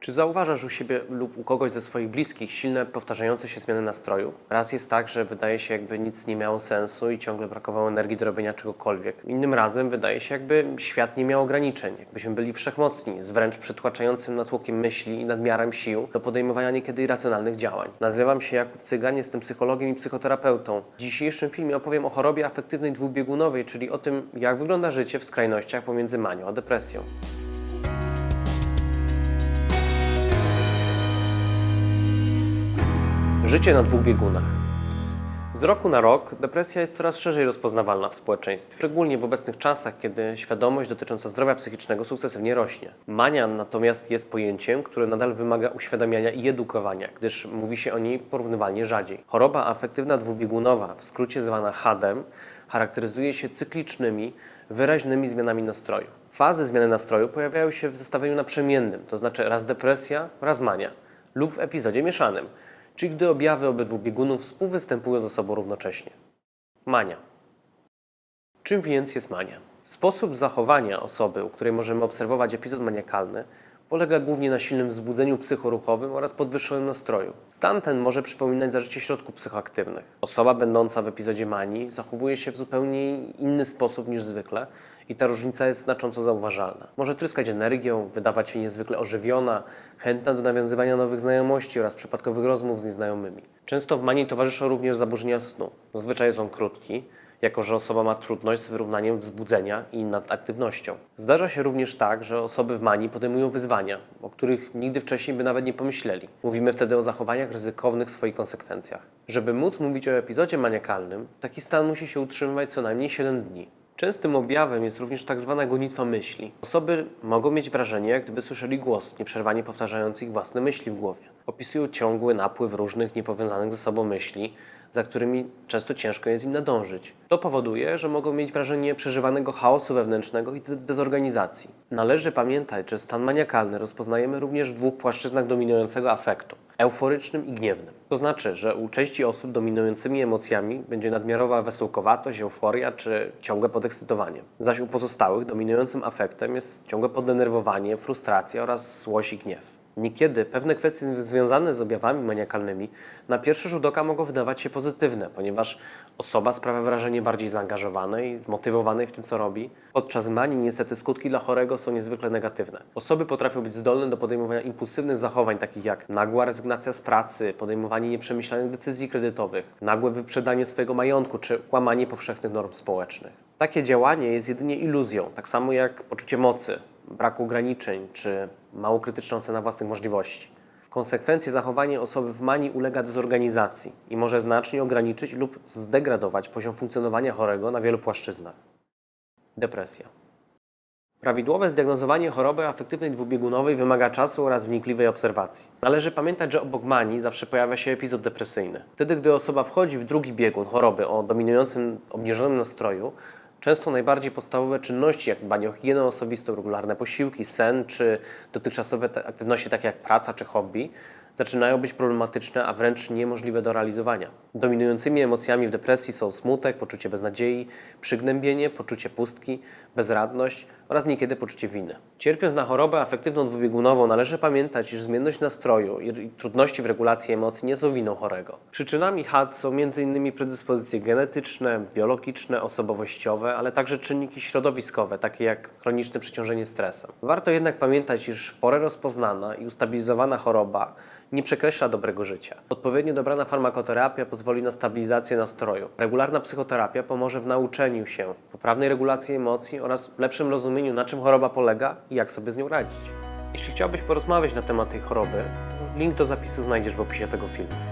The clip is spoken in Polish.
Czy zauważasz u siebie lub u kogoś ze swoich bliskich silne, powtarzające się zmiany nastrojów? Raz jest tak, że wydaje się, jakby nic nie miało sensu i ciągle brakowało energii do robienia czegokolwiek. Innym razem wydaje się, jakby świat nie miał ograniczeń, jakbyśmy byli wszechmocni, z wręcz przytłaczającym natłokiem myśli i nadmiarem sił do podejmowania niekiedy irracjonalnych działań. Nazywam się Jakub Cygan, jestem psychologiem i psychoterapeutą. W dzisiejszym filmie opowiem o chorobie afektywnej dwubiegunowej, czyli o tym, jak wygląda życie w skrajnościach pomiędzy manią a depresją. Życie na dwóch biegunach. Z roku na rok depresja jest coraz szerzej rozpoznawalna w społeczeństwie, szczególnie w obecnych czasach, kiedy świadomość dotycząca zdrowia psychicznego sukcesywnie rośnie. Mania natomiast jest pojęciem, które nadal wymaga uświadamiania i edukowania, gdyż mówi się o niej porównywalnie rzadziej. Choroba afektywna dwubiegunowa, w skrócie zwana HADem, charakteryzuje się cyklicznymi, wyraźnymi zmianami nastroju. Fazy zmiany nastroju pojawiają się w zestawieniu naprzemiennym, to znaczy raz depresja, raz mania, lub w epizodzie mieszanym, czyli gdy objawy obydwu biegunów współwystępują ze sobą równocześnie. Mania. Czym więc jest mania? Sposób zachowania osoby, u której możemy obserwować epizod maniakalny, polega głównie na silnym wzbudzeniu psychoruchowym oraz podwyższonym nastroju. Stan ten może przypominać zażycie środków psychoaktywnych. Osoba będąca w epizodzie manii zachowuje się w zupełnie inny sposób niż zwykle i ta różnica jest znacząco zauważalna. Może tryskać energią, wydawać się niezwykle ożywiona, chętna do nawiązywania nowych znajomości oraz przypadkowych rozmów z nieznajomymi. Często w manii towarzyszą również zaburzenia snu. Zazwyczaj on krótki, jako że osoba ma trudność z wyrównaniem wzbudzenia i nadaktywnością. Zdarza się również tak, że osoby w manii podejmują wyzwania, o których nigdy wcześniej by nawet nie pomyśleli. Mówimy wtedy o zachowaniach ryzykownych w swoich konsekwencjach. Żeby móc mówić o epizodzie maniakalnym, taki stan musi się utrzymywać co najmniej 7 dni. Częstym objawem jest również tak zwana gonitwa myśli. Osoby mogą mieć wrażenie, jak gdyby słyszeli głos, nieprzerwanie powtarzający ich własne myśli w głowie. Opisują ciągły napływ różnych niepowiązanych ze sobą myśli, za którymi często ciężko jest im nadążyć. To powoduje, że mogą mieć wrażenie przeżywanego chaosu wewnętrznego i de- dezorganizacji. Należy pamiętać, że stan maniakalny rozpoznajemy również w dwóch płaszczyznach dominującego afektu euforycznym i gniewnym. To znaczy, że u części osób dominującymi emocjami będzie nadmiarowa wesołkowatość, euforia czy ciągłe podekscytowanie. Zaś u pozostałych dominującym afektem jest ciągłe poddenerwowanie, frustracja oraz złość i gniew. Niekiedy pewne kwestie związane z objawami maniakalnymi na pierwszy rzut oka mogą wydawać się pozytywne, ponieważ osoba sprawia wrażenie bardziej zaangażowanej, zmotywowanej w tym, co robi. Podczas manii niestety skutki dla chorego są niezwykle negatywne. Osoby potrafią być zdolne do podejmowania impulsywnych zachowań, takich jak nagła rezygnacja z pracy, podejmowanie nieprzemyślanych decyzji kredytowych, nagłe wyprzedanie swojego majątku czy łamanie powszechnych norm społecznych. Takie działanie jest jedynie iluzją, tak samo jak poczucie mocy, braku ograniczeń czy mało krytyczna ocena własnych możliwości. W konsekwencji zachowanie osoby w manii ulega dezorganizacji i może znacznie ograniczyć lub zdegradować poziom funkcjonowania chorego na wielu płaszczyznach. Depresja. Prawidłowe zdiagnozowanie choroby afektywnej dwubiegunowej wymaga czasu oraz wnikliwej obserwacji. Należy pamiętać, że obok manii zawsze pojawia się epizod depresyjny. Wtedy, gdy osoba wchodzi w drugi biegun choroby o dominującym, obniżonym nastroju, często najbardziej podstawowe czynności, jak dbanie o higienę osobistą, regularne posiłki, sen czy dotychczasowe aktywności takie jak praca czy hobby, zaczynają być problematyczne, a wręcz niemożliwe do realizowania. Dominującymi emocjami w depresji są smutek, poczucie beznadziei, przygnębienie, poczucie pustki, bezradność oraz niekiedy poczucie winy. Cierpiąc na chorobę afektywną dwubiegunową, należy pamiętać, iż zmienność nastroju i trudności w regulacji emocji nie są winą chorego. Przyczynami HAD są m.in. predyspozycje genetyczne, biologiczne, osobowościowe, ale także czynniki środowiskowe, takie jak chroniczne przeciążenie stresem. Warto jednak pamiętać, iż w porę rozpoznana i ustabilizowana choroba nie przekreśla dobrego życia. Odpowiednio dobrana farmakoterapia pozwoli na stabilizację nastroju. Regularna psychoterapia pomoże w nauczeniu się poprawnej regulacji emocji oraz lepszym rozumieniu, na czym choroba polega i jak sobie z nią radzić. Jeśli chciałbyś porozmawiać na temat tej choroby, link do zapisu znajdziesz w opisie tego filmu.